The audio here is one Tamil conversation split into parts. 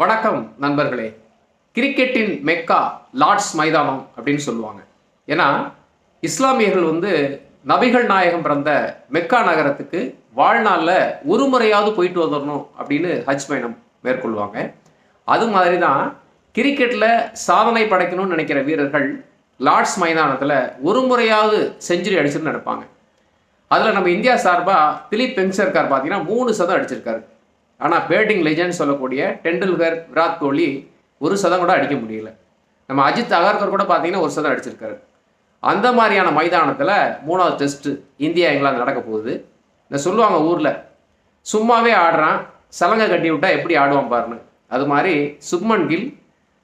வணக்கம் நண்பர்களே. கிரிக்கெட்டின் மெக்கா லார்ட்ஸ் மைதானம் அப்படின்னு சொல்லுவாங்க. ஏன்னா இஸ்லாமியர்கள் வந்து நபிகள் நாயகம் பிறந்த மெக்கா நகரத்துக்கு வாழ்நாளில் ஒரு முறையாவது போயிட்டு வந்துடணும் அப்படின்னு ஹஜ் பயணம் மேற்கொள்வாங்க. அது மாதிரி தான் கிரிக்கெட்டில் சாதனை படைக்கணும்னு நினைக்கிற வீரர்கள் லார்ட்ஸ் மைதானத்தில் ஒரு முறையாவது செஞ்சுரி அடிச்சுன்னு நினைப்பாங்க அதில் நம்ம இந்தியா சார்பாக திலீப் பெங்சர்கார் பார்த்தீங்கன்னா மூணு சதம் அடிச்சிருக்காரு. ஆனால் பேட்டிங் லெஜண்ட் சொல்லக்கூடிய டெண்டுல்கர் விராட் கோலி ஒரு சதம் கூட அடிக்க முடியல. நம்ம அஜித் அகர்கர் கூட பார்த்தீங்கன்னா ஒரு சதம் அடிச்சிருக்காரு. அந்த மாதிரியான மைதானத்தில் மூணாவது டெஸ்ட்டு இந்தியா இங்கிலாந்து நடக்க போகுது. இந்த சொல்லுவாங்க ஊரில் சும்மாவே ஆடுறான் சலங்கை கட்டி விட்டால் எப்படி ஆடுவான் பாருன்னு. அது மாதிரி சுப்மன் கில்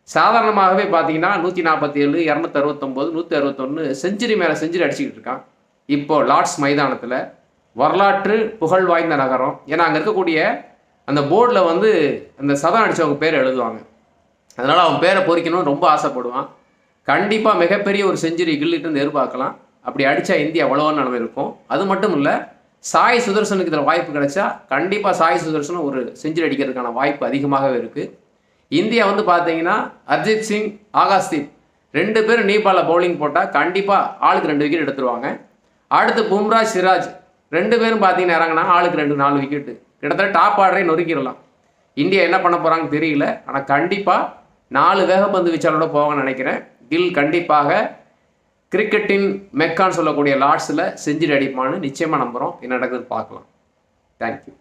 சாதாரணமாகவே பார்த்தீங்கன்னா நூற்றி நாற்பத்தி ஏழு இரநூத்தி அறுபத்தொம்போது நூற்றி அறுபத்தொன்று செஞ்சுரி மேலே செஞ்சுரி அடிச்சுக்கிட்டு இருக்கான். இப்போது லார்ட்ஸ் மைதானத்தில் வரலாற்று புகழ் வாய்ந்த நகரம். ஏன்னா அங்கே இருக்கக்கூடிய அந்த போர்டில் வந்து அந்த சதம் அடித்தவங்க பேர் எழுதுவாங்க. அதனால் அவன் பேரை பொறிக்கணும்னு ரொம்ப ஆசைப்படுவான். கண்டிப்பாக மிகப்பெரிய ஒரு செஞ்சுரி கில்லிட்டு எதிர்பார்க்கலாம். அப்படி அடித்தா இந்தியா அவ்வளோவா நிலைமை இருக்கும். அது மட்டும் இல்லை சாய் சுதர்சனுக்கு இதில் வாய்ப்பு கிடைச்சா கண்டிப்பாக சாய் சுதர்சனும் ஒரு செஞ்சுரி அடிக்கிறதுக்கான வாய்ப்பு அதிகமாகவே இருக்குது இந்தியா வந்து பார்த்தீங்கன்னா அர்ஜித் சிங் ஆகாஷ்தீப் ரெண்டு பேரும் நீபாலில் பவுலிங் போட்டால் கண்டிப்பாக ஆளுக்கு ரெண்டு விக்கெட் எடுத்துருவாங்க. அடுத்து பும்ரா சிராஜ் ரெண்டு பேரும் பார்த்தீங்கன்னா இறங்கினா ஆளுக்கு ரெண்டு நாலு விக்கெட்டு கிட்டத்தட்ட டாப் ஆர்டரே நொறுக்கிடலாம். இந்தியா என்ன பண்ண போகிறாங்கன்னு தெரியல. ஆனால் கண்டிப்பாக நாலு வேகப்பந்து வீச்சாலோட போவாங்கன்னு நினைக்கிறேன். கில் கண்டிப்பாக கிரிக்கெட்டின் மெக்கான்னு சொல்லக்கூடிய லார்ட்ஸில் செஞ்சுரி அடிப்பான்னு நிச்சயமாக நம்புகிறோம் என்ன நடக்குதுன்னு பார்க்கலாம். தேங்க்யூ